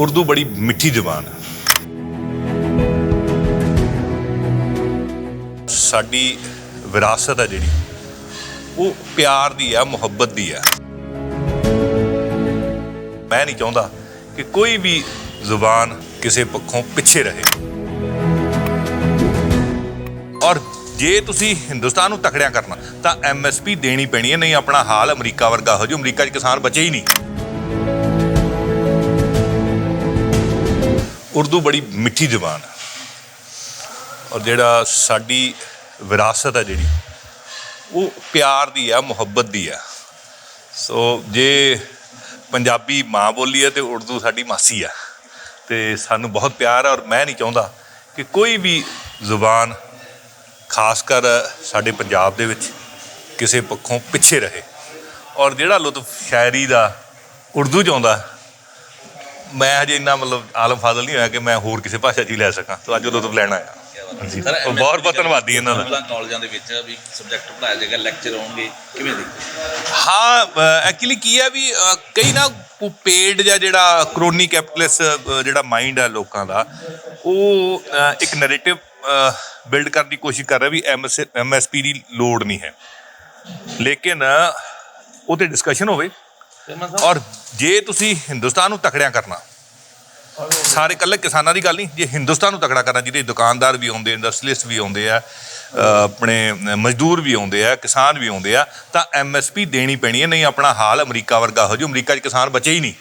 ਉਰਦੂ ਬੜੀ ਮਿੱਠੀ ਜ਼ੁਬਾਨ ਹੈ। ਸਾਡੀ ਵਿਰਾਸਤ ਹੈ ਜਿਹੜੀ, ਉਹ ਪਿਆਰ ਦੀ ਹੈ, ਮੁਹੱਬਤ ਦੀ ਹੈ। ਮੈਂ ਨਹੀਂ ਚਾਹੁੰਦਾ ਕਿ ਕੋਈ ਵੀ ਜ਼ੁਬਾਨ ਕਿਸੇ ਪੱਖੋਂ ਪਿੱਛੇ ਰਹੇ। ਔਰ ਜੇ ਤੁਸੀਂ ਹਿੰਦੁਸਤਾਨ ਨੂੰ ਤਕੜਿਆ ਕਰਨਾ, ਤਾਂ ਐਮਐਸਪੀ ਦੇਣੀ ਪੈਣੀ ਹੈ, ਨਹੀਂ ਆਪਣਾ ਹਾਲ ਅਮਰੀਕਾ ਵਰਗਾ ਹੋ ਜੋ ਅਮਰੀਕਾ 'ਚ ਕਿਸਾਨ ਬਚੇ ਹੀ ਨਹੀਂ। ਉਰਦੂ ਬੜੀ ਮਿੱਠੀ ਜ਼ੁਬਾਨ ਹੈ। ਔਰ ਜਿਹੜਾ ਸਾਡੀ ਵਿਰਾਸਤ ਹੈ ਜਿਹੜੀ, ਉਹ ਪਿਆਰ ਦੀ ਆ ਮੁਹੱਬਤ ਦੀ ਆ ਸੋ ਜੇ ਪੰਜਾਬੀ ਮਾਂ ਬੋਲੀ ਹੈ ਤੇ ਉਰਦੂ ਸਾਡੀ ਮਾਸੀ ਆ ਤੇ ਸਾਨੂੰ ਬਹੁਤ ਪਿਆਰ ਹੈ ਔਰ ਮੈਂ ਨਹੀਂ ਚਾਹੁੰਦਾ ਕਿ ਕੋਈ ਵੀ ਜ਼ੁਬਾਨ ਖਾਸ ਕਰ ਸਾਡੇ ਪੰਜਾਬ ਦੇ ਵਿੱਚ ਕਿਸੇ ਪੱਖੋਂ ਪਿੱਛੇ ਰਹੇ। ਔਰ ਜਿਹੜਾ ਲੁਤਫ ਸ਼ਾਇਰੀ ਦਾ ਉਰਦੂ 'ਚ ਆਉਂਦਾ ਮੈਂ ਹਜੇ ਇੰਨਾ ਮਤਲਬ ਆਲਮ ਫਾਜ਼ਲ ਨਹੀਂ ਹੋਇਆ ਕਿ ਮੈਂ ਹੋਰ ਕਿਸੇ ਭਾਸ਼ਾ 'ਚ ਹੀ ਲੈ ਸਕਾਂ। ਤਾਂ ਅੱਜ ਉਹ ਲੁਤਫ ਲੈਣਾ ਆਇਆ। ਹਾਂਜੀ। ਬਹੁਤ ਬਹੁਤ ਧੰਨਵਾਦੀ ਇਹਨਾਂ ਦਾ। ਸਕੂਲਾਂ ਕਾਲਜਾਂ ਦੇ ਵਿੱਚ ਵੀ ਸਬਜੈਕਟ ਪੜਾਇਆ ਜਾਏਗਾ ਲੈਕਚਰ ਹੋਣਗੇ ਕਿਵੇਂ ਦੇਖਦੇ ਹਾਂ? ਐਕਚੁਅਲੀ ਕੀ ਹੈ ਵੀ ਕਈ ਨਾ ਪੇਡ ਜਾਂ ਜਿਹੜਾ ਕਰੋਨੀ ਕੈਪੀਟਲਿਸ ਜਿਹੜਾ ਮਾਈਂਡ ਹੈ ਲੋਕਾਂ ਦਾ ਉਹ ਇੱਕ ਨੈਰੇਟਿਵ ਬਿਲਡ ਕਰਨ ਦੀ ਕੋਸ਼ਿਸ਼ ਕਰ ਰਿਹਾ ਵੀ ਐਮਐਸਪੀ ਦੀ ਲੋੜ ਨਹੀਂ ਹੈ। ਲੇਕਿਨ ਉਹ ਤੇ ਡਿਸਕਸ਼ਨ ਹੋਵੇ। ਔਰ ਜੇ ਤੁਸੀਂ ਹਿੰਦੁਸਤਾਨ ਨੂੰ ਤਕੜਿਆ ਕਰਨਾ, ਸਾਰੇ ਇਕੱਲੇ ਕਿਸਾਨਾਂ ਦੀ ਗੱਲ ਨਹੀਂ, ਜੇ ਹਿੰਦੁਸਤਾਨ ਨੂੰ ਤਕੜਾ ਕਰਨਾ, ਜਿਹਦੇ ਦੁਕਾਨਦਾਰ ਵੀ ਆਉਂਦੇ ਇੰਡਸਟਰੀਲਿਸਟ ਵੀ ਆਉਂਦੇ ਆ ਆਪਣੇ ਮਜ਼ਦੂਰ ਵੀ ਆਉਂਦੇ ਆ, ਕਿਸਾਨ ਵੀ ਆਉਂਦੇ ਆ, ਤਾਂ ਐਮਐਸਪੀ ਦੇਣੀ ਪੈਣੀ ਹੈ, ਨਹੀਂ ਆਪਣਾ ਹਾਲ ਅਮਰੀਕਾ ਵਰਗਾ ਹੋ ਜੋ ਅਮਰੀਕਾ 'ਚ ਕਿਸਾਨ ਬਚੇ ਹੀ ਨਹੀਂ।